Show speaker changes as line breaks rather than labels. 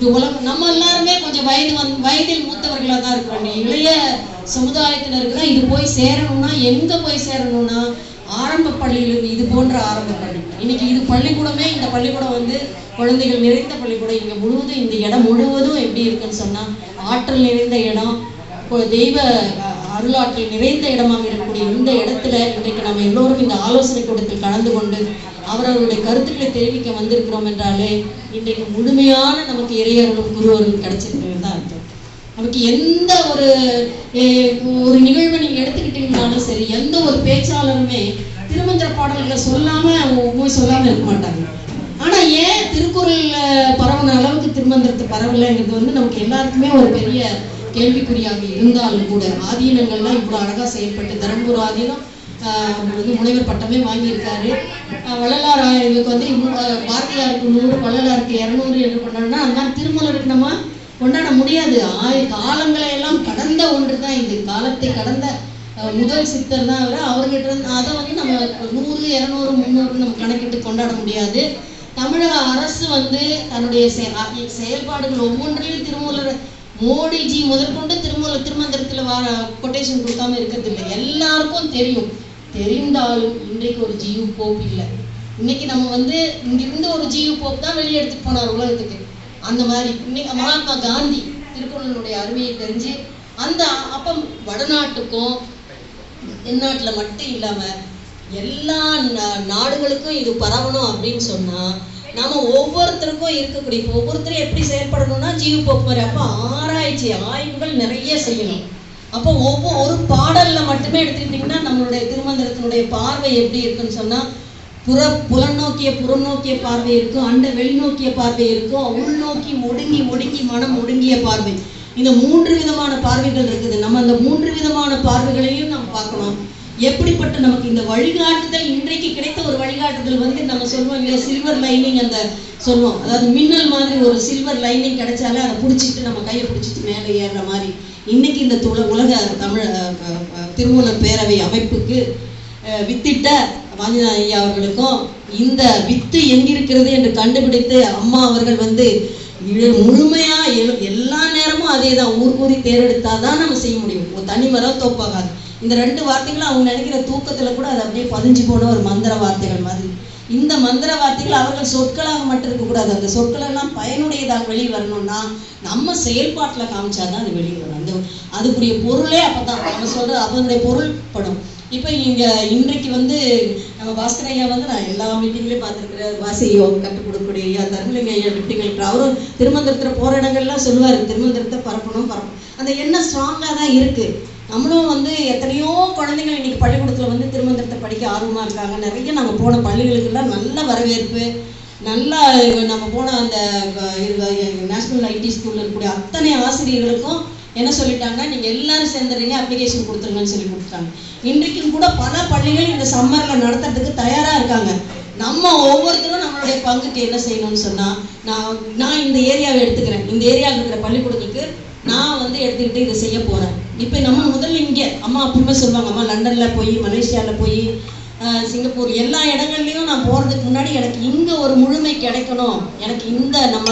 இது உலகம் நம்ம எல்லாருமே கொஞ்சம் வயது வந் வயதில் மூத்தவர்களாக தான் இருக்கிறோம். இளைய சமுதாயத்தினருக்கு தான் இது போய் சேரணும்னா எங்க போய் சேரணும்னா ஆரம்ப பள்ளியிலிருந்து இது போன்ற ஆரம்ப பள்ளி. இன்னைக்கு இது பள்ளிக்கூடமே இந்த பள்ளிக்கூடம் வந்து குழந்தைகள் நிறைந்த பள்ளிக்கூடம். இங்கே முழுவதும் இந்த இடம் முழுவதும் எப்படி இருக்குன்னு சொன்னால் ஆற்றல் நிறைந்த இடம் இப்போ தெய்வ அருளாற்றல் நிறைந்த இடமாக இருக்கக்கூடிய இந்த இடத்துல இன்றைக்கு நம்ம எல்லோரும் இந்த ஆலோசனை கூட்டத்தில் கலந்து கொண்டு அவரவருடைய கருத்துக்களை தெரிவிக்க வந்திருக்கிறோம் என்றாலே இன்றைக்கு முழுமையான நமக்கு இறையர்களும் குருவர்களும் கிடைச்சிருக்கிறது தான் அர்த்தம். நமக்கு எந்த ஒரு ஒரு நிகழ்வை நீங்க எடுத்துக்கிட்டீங்கனாலும் சரி எந்த ஒரு பேச்சாளருமே திருமந்திர பாடல்களை சொல்லாம அவங்க உண்மை சொல்லாம இருக்க மாட்டாங்க. ஆனா ஏன் திருக்குறள்ல பரவுன அளவுக்கு திருமந்திரத்தை பரவலைங்கிறது வந்து நமக்கு எல்லாருக்குமே ஒரு பெரிய கேள்விக்குறியாக இருந்தாலும் கூட ஆதீனங்கள்லாம் இவ்வளவு அழகா செயல்பட்டு தருமபுரம் ஆதீனம் வந்து முனைவர் பட்டமே வாங்கியிருக்காரு. ஆஹ் வள்ளலார் எங்களுக்கு வந்து பாரதியாருக்கு நூறு வள்ளலாருக்கு இரநூறு என்று கொண்டாடுனா அந்த மாதிரி திருமலருக்கு நம்ம கொண்டாட முடியாது. ஆய காலங்களை எல்லாம் கடந்த ஒன்று தான் இது காலத்தை கடந்த முதல் சித்தர் தான் அவர். அவர்கிட்ட இருந்து அதை வந்து நம்ம நூறு இரநூறு முந்நூறு நம்ம கணக்கிட்டு கொண்டாட முடியாது. தமிழக அரசு வந்து தன்னுடைய செயல்பாடுகள் ஒவ்வொன்றிலும் திருமூலர் மோடிஜி முதற்கொண்டு திருமூல திருமந்திரத்துல வர கொட்டேஷன் கொடுக்காம இருக்கிறது இல்லை. எல்லாருக்கும் தெரியும். தெரிந்தாலும் இன்றைக்கு ஒரு ஜியு போப் இல்லை. இன்னைக்கு நம்ம வந்து இங்கிருந்து ஒரு ஜியு போப் தான் வெளியே எடுத்துட்டு போனார் உலகத்துக்கு. அந்த மாதிரி இன்னைக்கு மகாத்மா காந்தி திருக்குறளுடைய அருமையை தெரிஞ்சு அந்த அப்ப வடநாட்டுக்கும் தென்னாட்டுல மட்டும் இல்லாம எல்லா நா- நாடுகளுக்கும் இது பரவணும் அப்படின்னு சொன்னா நம்ம ஒவ்வொருத்தருக்கும் இருக்கக்கூடிய ஒவ்வொருத்தரும் எப்படி செயல்படணும்னா ஜீவ போக்குவரத்து அப்போ ஆராய்ச்சி ஆய்வுகள் நிறைய செய்யணும். அப்போ ஒவ்வொரு ஒரு பாடல்ல மட்டுமே எடுத்துக்கிட்டிங்கன்னா நம்மளுடைய திருமந்திரத்தினுடைய பார்வை எப்படி இருக்குன்னு சொன்னா புற புலநோக்கிய புறநோக்கிய பார்வை இருக்கும் அண்ட வெளிநோக்கிய பார்வை இருக்கும் உள்நோக்கி ஒடுங்கி ஒடுங்கி மனம் ஒடுங்கிய பார்வை. இந்த மூன்று விதமான பார்வைகள் இருக்குது. நம்ம அந்த மூன்று விதமான பார்வைகளையும் நம்ம பார்க்கணும். எப்படிப்பட்ட நமக்கு இந்த வழிகாட்டுதல் இன்றைக்கு கிடைத்த ஒரு வழிகாட்டுதல் வந்து நம்ம சொல்லுவோம் இல்லையா? சில்வர் லைனிங் அந்த சொல்லுவோம். அதாவது மின்னல் மாதிரி ஒரு சில்வர் லைனிங் கிடைச்சாலே அதை பிடிச்சிட்டு நம்ம கையை பிடிச்சிட்டு மேலே ஏறுற மாதிரி. இன்னைக்கு இந்த துல உலக தமிழ் அஹ், திருமூலர் பேரவை அமைப்புக்கு வித்திட்ட வாஞ்சிநாதன் ஐயா அவர்களுக்கும் இந்த வித்து எங்கிருக்கிறது என்று கண்டுபிடித்து அம்மா அவர்கள் வந்து முழுமையா எல்லா நேரமும் அதே தான் ஊர் கூறி தேர்ந்தெடுத்தாதான் நம்ம செய்ய முடியும். ஒரு தனி மரம் தோப்பாகாது. இந்த ரெண்டு வார்த்தைகளும் அவங்க நினைக்கிற தூக்கத்துல கூட அது அப்படியே பதிஞ்சு போன ஒரு மந்திர வார்த்தைகள் மாதிரி. இந்த மந்திர வார்த்தைகள் அவர்கள் சொற்களாக மட்டும் இருக்கக்கூடாது அந்த சொற்கள் எல்லாம் பயனுடையதாக வெளியே வரணும்னா நம்ம செயல்பாட்டுல காமிச்சாதான் அது வெளியே வரும். அந்த அதுக்குரிய பொருளே அப்பதான். நம்ம சொல்றது அவனுடைய பொருள் படும். இப்போ இங்க இன்றைக்கு வந்து நம்ம பாஸ்கர் ஐயா வந்து நான் எல்லா மீட்டிங்லயும் பார்த்துருக்கிறேன் வாசி யோகம் கற்றுக் கொடுக்கக்கூடிய ஐயா தர்மலிங்க ஐயா மீட்டிங்கள் அவரும் திருமந்திரத்துல போற இடங்கள்லாம் சொல்லுவாரு. திருமந்திரத்தை பரப்பணும் பரப்பணும் அந்த எண்ணம் ஸ்ட்ராங்கா தான் இருக்கு. நம்மளும் வந்து எத்தனையோ குழந்தைகள் இன்னைக்கு பள்ளிக்கூடத்தில் வந்து திருமந்திரத்தை படிக்க ஆர்வமாக இருக்காங்க. நிறைய நம்ம போன பள்ளிகளுக்கெல்லாம் நல்ல வரவேற்பு நல்லா நம்ம போன அந்த நேஷ்னல் ஐடி ஸ்கூலில் இருக்கக்கூடிய அத்தனை ஆசிரியர்களுக்கும் என்ன சொல்லிட்டாங்க நீங்கள் எல்லாரும் சேர்ந்துறீங்க அப்ளிகேஷன் கொடுத்துருங்கன்னு சொல்லி கொடுத்துட்டாங்க. இன்றைக்கும் கூட பல பள்ளிகள் இந்த சம்மரில் நடத்துறதுக்கு தயாராக இருக்காங்க. நம்ம ஒவ்வொருத்தரும் நம்மளுடைய பங்குக்கு என்ன செய்யணும்னு சொன்னால் நான் நான் இந்த ஏரியாவை எடுத்துக்கிறேன். இந்த ஏரியாவில் இருக்கிற பள்ளிக்கூடத்துக்கு நான் வந்து எடுத்துக்கிட்டு இதை செய்ய போறேன். இப்போ நம்ம முதல்ல இங்கே அம்மா அப்பவுமே சொல்லுவாங்க அம்மா லண்டன்ல போய் மலேசியால போய் சிங்கப்பூர் எல்லா இடங்கள்லயும் நான் போறதுக்கு முன்னாடி எனக்கு இங்கே ஒரு முழுமை கிடைக்கணும். எனக்கு இந்த நம்ம